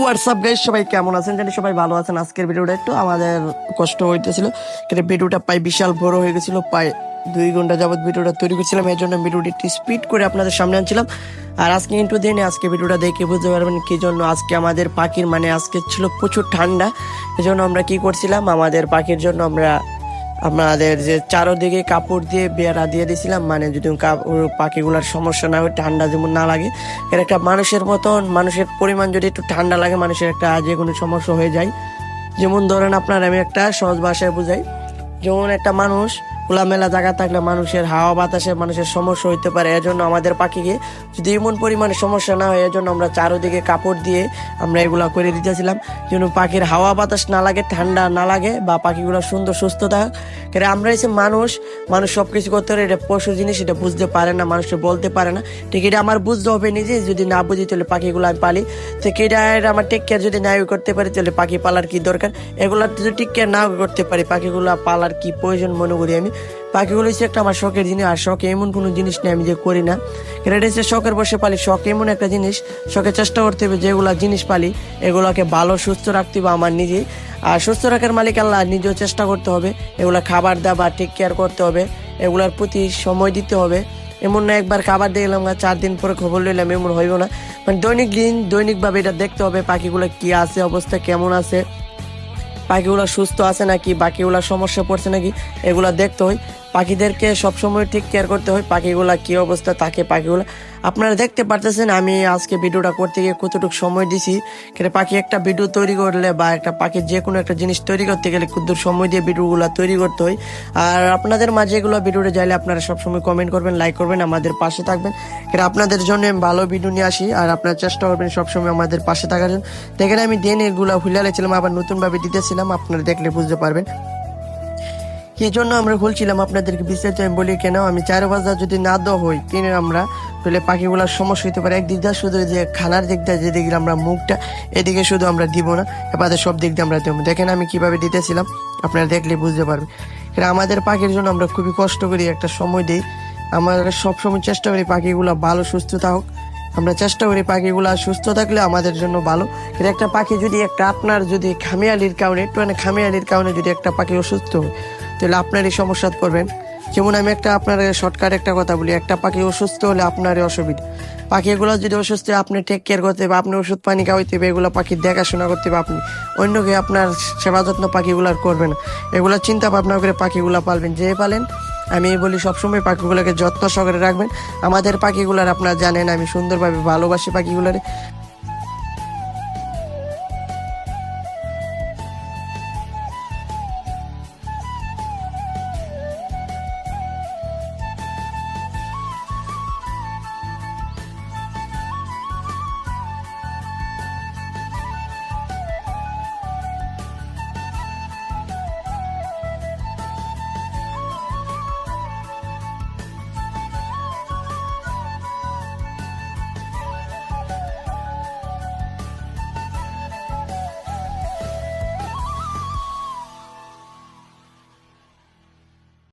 WhatsApp guys সবাই কেমন আছেন? জানি সবাই ভালো আছেন। আজকের ভিডিওটা একটু আমাদের কষ্ট হইতেছিল। কিন্তু ভিডিওটা পাই বিশাল বড় হয়ে গেছিল, পাই দুই ঘণ্টা যাবত ভিডিওটা তৈরি করছিলাম। এর জন্য ভিডিওটি একটু স্পিড করে আপনাদের সামনে আনছিলাম। আর আজকে কিন্তু দিন আজকে ভিডিওটা দেখে বুঝতে পারবেন কি জন্য আজকে আমাদের পাখির মানে আজকে ছিল প্রচুর ঠান্ডা। এজন্য আমরা কি করছিলাম? আমাদের পাখির জন্য আমরা আমাদের যে চারোদিকে কাপড় দিয়ে বেড়া দিয়ে দিয়েছিলাম মানে যদি পাখিগুলোর সমস্যা না হয়, ঠান্ডা যেমন না লাগে, এর একটা মানুষের মতন, মানুষের পরিমাণ যদি একটু ঠান্ডা লাগে, মানুষের একটা যে কোনো সমস্যা হয়ে যায়। যেমন ধরেন আপনার, আমি একটা সহজ ভাষায় বুঝাই। যেমন একটা মানুষ খোলামেলা জায়গা থাকলে মানুষের হাওয়া বাতাসে মানুষের সমস্যা হইতে পারে। এজন্য আমাদের পাখিকে যদি এমন পরিমাণে সমস্যা না হয়, এজন্য আমরা চারোদিকে কাপড় দিয়ে আমরা এগুলো করে দিতেছিলাম। যেন পাখির হাওয়া বাতাস না লাগে, ঠান্ডা না লাগে বা পাখিগুলো সুন্দর, সুস্থ থাক। আমরা এসে মানুষ মানুষ সব কিছু করতে পারে এটা পশু জিনিস, এটা বুঝতে পারে না, মানুষকে বলতে পারে না। ঠিক এটা আমার বুঝতে হবে নিজে, যদি না বুঝি তাহলে পাখিগুলো আমি পালি। তো এটা আমার টেক কেয়ার যদি না করতে পারি, তাহলে পাখি পালার কি দরকার? এগুলো যদি টেক কেয়ার না করতে পারি, পাখিগুলো পালার কি প্রয়োজন মনে করি আমি? পাখিগুলো হচ্ছে একটা আমার শখের জিনিস, আর শখ এমন কোনো জিনিস নেই, আমি যে করি না। এটা হচ্ছে শখের বসে পালি, শখ এমন একটা জিনিস, শখের চেষ্টা করতে হবে যেগুলা জিনিস পালি, এগুলোকে ভালো, সুস্থ রাখতে হবে আমার নিজেই আর সুস্থ রাখার মালিক আল্লাহ, নিজেও চেষ্টা করতে হবে, এগুলো খাবার দাবার টেক কেয়ার করতে হবে, এগুলার প্রতি সময় দিতে হবে। এমন না একবার খাবার দিয়ে গেলাম চার দিন পরে খবর লইলাম, এমন হইব না। মানে দৈনিক দিন দৈনিকভাবে এটা দেখতে হবে, পাখিগুলো কি আছে, অবস্থা কেমন আছে। পাখিগুলো সুস্থ আছে নাকি? বাকিগুলো সমস্যা পড়ছে নাকি? এগুলো দেখতে হয়। পাখিদেরকে সবসময় ঠিক কেয়ার করতে হয়, পাখিগুলা কি অবস্থা থাকে পাখিগুলো। আপনারা দেখতে পারতেছেন, আমি আজকে ভিডিওটা করতে গিয়ে কতটুকু সময় দিছি। কিন্তু পাখি একটা ভিডিও তৈরি করলে বা একটা পাখির যে কোনো একটা জিনিস তৈরি করতে গেলে ক্ষুদ্র সময় দিয়ে ভিডিওগুলো তৈরি করতে হয়। আর আপনাদের মাঝে এগুলো ভিডিওটা যাইলে আপনারা সবসময় কমেন্ট করবেন লাইক করবেন, আমাদের পাশে থাকবেন। কিন্তু আপনাদের জন্য আমি ভালো ভিডিও নিয়ে আসি, আর আপনারা চেষ্টা করবেন সবসময় আমাদের পাশে থাকার জন্য। দেখেন আমি দেন এগুলো হুলালেছিলাম আবার নতুনভাবে দিতেছিলাম, আপনারা দেখলে বুঝতে পারবেন। এই জন্য আমরা বলছিলাম আপনাদেরকে বিস্তারিত আমি বলি কেন? আমি চার বাজার যদি না দেওয়া হই কিনে আমরা তাহলে পাখিগুলোর সমস্যা হতে পারে। একদিক দিয়ে শুধু যে খানার দিক দিয়ে যেদিকে আমরা মুখটা, এদিকে শুধু আমরা দিব না এবার সব দিক দিয়ে আমরা দেবো। দেখেন আমি কীভাবে দিতেছিলাম, আপনারা দেখলে বুঝতে পারবেন। এটা আমাদের পাখির জন্য আমরা খুবই কষ্ট করি, একটা সময় দিই। আমরা সবসময় চেষ্টা করি পাখিগুলো ভালো, সুস্থ থাকুক। আমরা চেষ্টা করি পাখিগুলা সুস্থ থাকলে আমাদের জন্য ভালো। কিন্তু একটা পাখি যদি, একটা আপনার যদি খামিয়ালির কারণে একটু মানে খামিয়ালির কারণে যদি একটা পাখি অসুস্থ হয় তাহলে আপনারই সমস্যা পড়বেন যেমন আমি একটা আপনার শর্টকাট একটা কথা বলি, একটা পাখি অসুস্থ হলে আপনারই অসুবিধা। পাখিগুলো যদি অসুস্থ আপনি টেক কেয়ার করতে হবে, আপনি ওষুধ পানি খাওয়াইতে হবে, এগুলো পাখির দেখাশোনা করতে হবে আপনি। অন্যকে আপনার সেবা যত্ন পাখিগুলার করবে না। এগুলো চিন্তা ভাবনা করে পাখিগুলো পালবেন। যে পালেন, আমি বলি সবসময় পাখিগুলোকে যত্ন সহকারে রাখবেন। আমাদের পাখিগুলার আপনারা জানেন, আমি সুন্দরভাবে ভালোবাসি পাখিগুলারে।